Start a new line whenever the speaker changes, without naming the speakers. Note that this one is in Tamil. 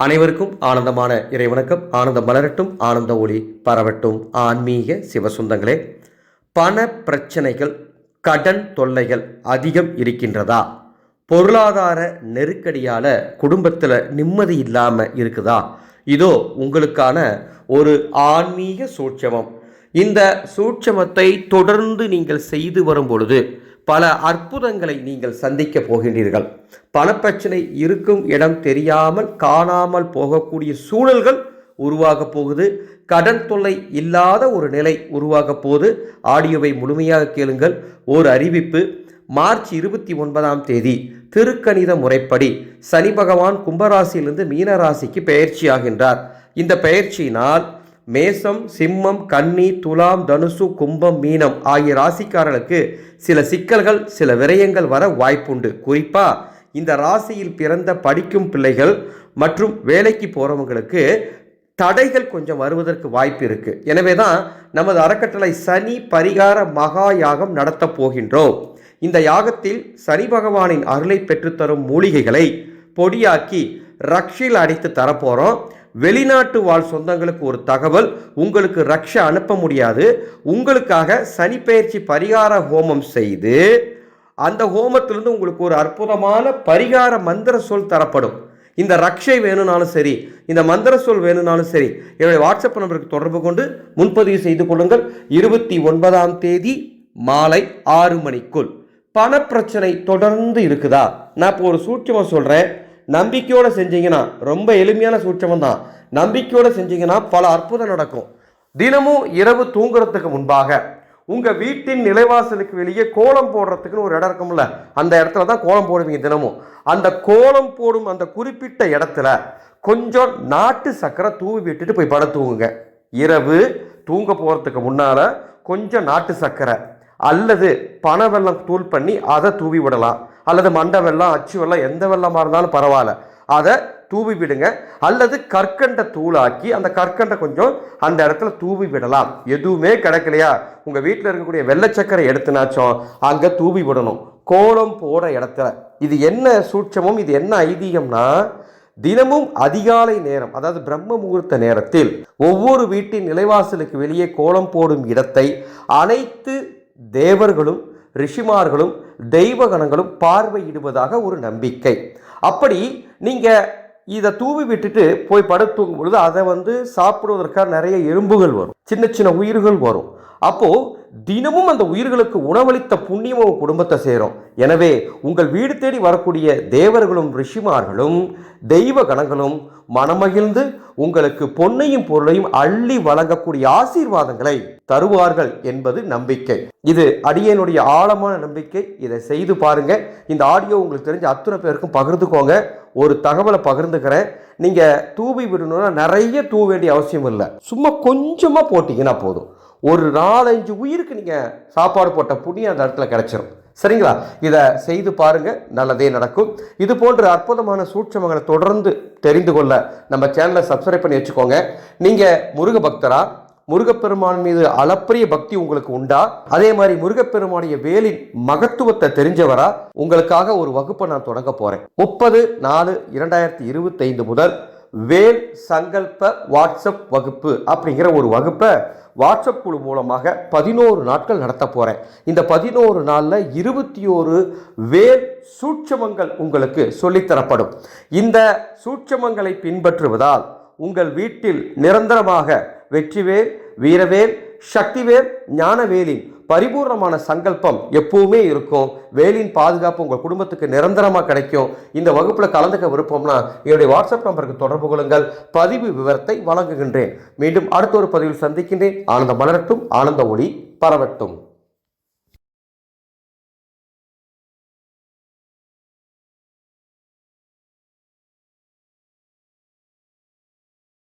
அனைவருக்கும் ஆனந்தமான இறைவணக்கம். ஆனந்தம் மலரட்டும் ஆனந்த ஒளி பரவட்டும். ஆன்மீக சிவசுந்தங்களே பண பிரச்சனைகள் கடன் தொல்லைகள் அதிகம் இருக்கின்றதா? பொருளாதார நெருக்கடியால் குடும்பத்தில் நிம்மதி இல்லாமல் இருக்குதா? இதோ உங்களுக்கான ஒரு ஆன்மீக சூட்சமம். இந்த சூட்சமத்தை தொடர்ந்து நீங்கள் செய்து வரும் பொழுது பல அற்புதங்களை நீங்கள் சந்திக்க போகின்றீர்கள். பணப்பிரச்சனை இருக்கும் இடம் தெரியாமல் காணாமல் போகக்கூடிய சூழல்கள் உருவாக போகுது. கடன் தொல்லை இல்லாத ஒரு நிலை உருவாக போகுது. ஆடியோவை முழுமையாக கேளுங்கள். ஓர் அறிவிப்பு. மார்ச் இருபத்தி ஒன்பதாம் தேதி திருக்கணித முறைப்படி சனி பகவான் கும்பராசியிலிருந்து மீனராசிக்கு பயிற்சியாகின்றார் இந்த பயிற்சியினால் மேசம் சிம்மம் கன்னி துலாம் தனுசு கும்பம் மீனம் ஆகிய ராசிக்காரர்களுக்கு சில சிக்கல்கள் சில விரயங்கள் வர வாய்ப்புண்டு. குறிப்பாக இந்த ராசியில் பிறந்த படிக்கும் பிள்ளைகள் மற்றும் வேலைக்கு போகிறவங்களுக்கு தடைகள் கொஞ்சம் வருவதற்கு வாய்ப்பு இருக்குது எனவே தான் நமது அறக்கட்டளை சனி பரிகார மகா யாகம் நடத்தப் போகின்றோம். இந்த யாகத்தில் சனி பகவானின் அருளை பெற்றுத்தரும் மூலிகைகளை பொடியாக்கி ரக்ஷில் அடித்து தரப்போகிறோம் வெளிநாட்டு வாழ் சொந்தங்களுக்கு ஒரு தகவல் உங்களுக்கு ரக்ஷ அனுப்ப முடியாது. உங்களுக்காக சனிப்பெயர்ச்சி பரிகார ஹோமம் செய்து அந்த ஹோமத்திலிருந்து உங்களுக்கு ஒரு அற்புதமான பரிகார மந்திர சொல் தரப்படும். இந்த ரக்ஷை வேணும்னாலும் சரி இந்த மந்திர சொல் வேணும்னாலும் சரி என்னுடைய வாட்ஸ்அப் நம்பருக்கு தொடர்பு கொண்டு முன்பதிவு செய்து கொள்ளுங்கள். இருபத்தி ஒன்பதாம் தேதி மாலை ஆறு மணிக்குள். பணப்பிரச்சனை தொடர்ந்து இருக்குதா? நான் இப்போ ஒரு சூட்சமாக சொல்கிறேன் நம்பிக்கையோடு செஞ்சீங்கன்னா ரொம்ப எளிமையான சூட்சமம் தான் நம்பிக்கையோடு செஞ்சீங்கன்னா பல அற்புதம் நடக்கும். தினமும் இரவு தூங்குறதுக்கு முன்பாக உங்கள் வீட்டின் நிலைவாசலுக்கு வெளியே கோலம் போடுறதுக்குன்னு ஒரு இடம் இருக்கும்ல அந்த இடத்துல தான் கோலம் போடுவீங்க தினமும். அந்த கோலம் போடும் அந்த குறிப்பிட்ட இடத்துல கொஞ்சம் நாட்டு சக்கரை தூவி விட்டுட்டு போய் பட தூங்குங்க. இரவு தூங்க போகிறதுக்கு முன்னால் கொஞ்சம் நாட்டு சக்கரை அல்லது பனை வெள்ளம் தூள் பண்ணி அதை தூவி விடலாம். அல்லது மண்டை வெள்ளம் அச்சு வெள்ளம் எந்த வெள்ளமாக இருந்தாலும் பரவாயில்ல. அதை தூவி விடுங்க. அல்லது கற்கண்டை தூளாக்கி அந்த கற்கண்டை கொஞ்சம் அந்த இடத்துல தூவி விடலாம். எதுவுமே கிடைக்கலையா? உங்கள் வீட்டில் இருக்கக்கூடிய வெள்ளச்சக்கரை எடுத்துனாச்சும் அங்கே தூவி விடணும். கோலம் போகிற இடத்துல. இது என்ன சூட்சமும்? இது என்ன ஐதீகம்னா தினமும் அதிகாலை நேரம் அதாவது பிரம்ம முகூர்த்த நேரத்தில் ஒவ்வொரு வீட்டின் நிலைவாசலுக்கு வெளியே கோலம் போடும் இடத்தை அனைத்து தேவர்களும் ரிஷிமார்களும் தெய்வகணங்களும் பார்வையிடுவதாக ஒரு நம்பிக்கை. அப்படி நீங்கள் இதை தூவி விட்டுட்டு போய் படுத்து தூங்கும் பொழுது அதை வந்து சாப்பிடுவதற்காக நிறைய எறும்புகள் வரும். சின்ன சின்ன உயிர்கள் வரும். அப்போது தினமும் அந்த உயிர்களுக்கு உணவளித்த புண்ணியமும் குடும்பத்தை சேரும். எனவே உங்கள் வீடு தேடி வரக்கூடிய தேவர்களும் ரிஷிமார்களும் தெய்வ கணங்களும் மனமகிழ்ந்து உங்களுக்கு பொன்னையும் பொருளையும் அள்ளி வழங்கக்கூடிய ஆசீர்வாதங்களை தருவார்கள் என்பது நம்பிக்கை. இது அடியனுடைய ஆழமான நம்பிக்கை. இதை செய்து பாருங்க. இந்த ஆடியோ உங்களுக்கு தெரிஞ்ச அத்தனை பேருக்கும் பகிர்ந்துக்கோங்க. ஒரு தகவலை பகிர்ந்துக்கிறேன். நீங்க தூவி விடணும்னா நிறைய தூவ வேண்டிய அவசியம் இல்லை. சும்மா கொஞ்சமா போட்டீங்கன்னா போதும். ஒரு நாலஞ்சு உயிருக்கு நீங்கள் சாப்பாடு போட்ட புண்ணியம் அந்த இடத்துல கிடச்சிரும். சரிங்களா? இதை செய்து பாருங்கள் நல்லதே நடக்கும். இது போன்ற அற்புதமான சூட்சமங்களை தொடர்ந்து தெரிந்து கொள்ள நம்ம சேனலை சப்ஸ்கிரைப் பண்ணி வச்சுக்கோங்க. நீங்கள் முருக பக்தரா முருகப்பெருமான் மீது அளப்பரிய பக்தி உங்களுக்கு உண்டா? அதே மாதிரி முருகப்பெருமானுடைய வேலின் மகத்துவத்தை தெரிஞ்சவரா? உங்களுக்காக ஒரு வகுப்பை நான் தொடங்க போகிறேன் முப்பது நாலு இரண்டாயிரத்தி இருபத்தைந்து முதல் வேல் சங்கல்ப வாட்ஸ்அப் வகுப்பு அப்படிங்கிற ஒரு வகுப்பை வாட்ஸ்அப் குழு மூலமாக பதினோரு நாட்கள் நடத்த போகிறேன் இந்த பதினோரு நாளில் இருபத்தி ஒரு வேல் சூட்சமங்கள் உங்களுக்கு சொல்லித்தரப்படும் இந்த சூட்சமங்களை பின்பற்றுவதால் உங்கள் வீட்டில் நிரந்தரமாக வெற்றிவேல் வீரவேல் சக்திவேல் ஞானவேலின் பரிபூர்ணமான சங்கல்பம் எப்பவுமே இருக்கும். வேலின் பாதுகாப்பு உங்கள் குடும்பத்துக்கு நிரந்தரமாக கிடைக்கும். இந்த வகுப்பில் கலந்துக்க விருப்பம்னா என்னுடைய வாட்ஸ்அப் நம்பருக்கு தொடர்பு கொள்ளுங்கள். பதிவு விவரத்தை வழங்குகின்றேன். மீண்டும் அடுத்த ஒரு பதிவில் சந்திக்கின்றேன். ஆனந்த மலரட்டும் ஆனந்த ஒளி பரவட்டும்.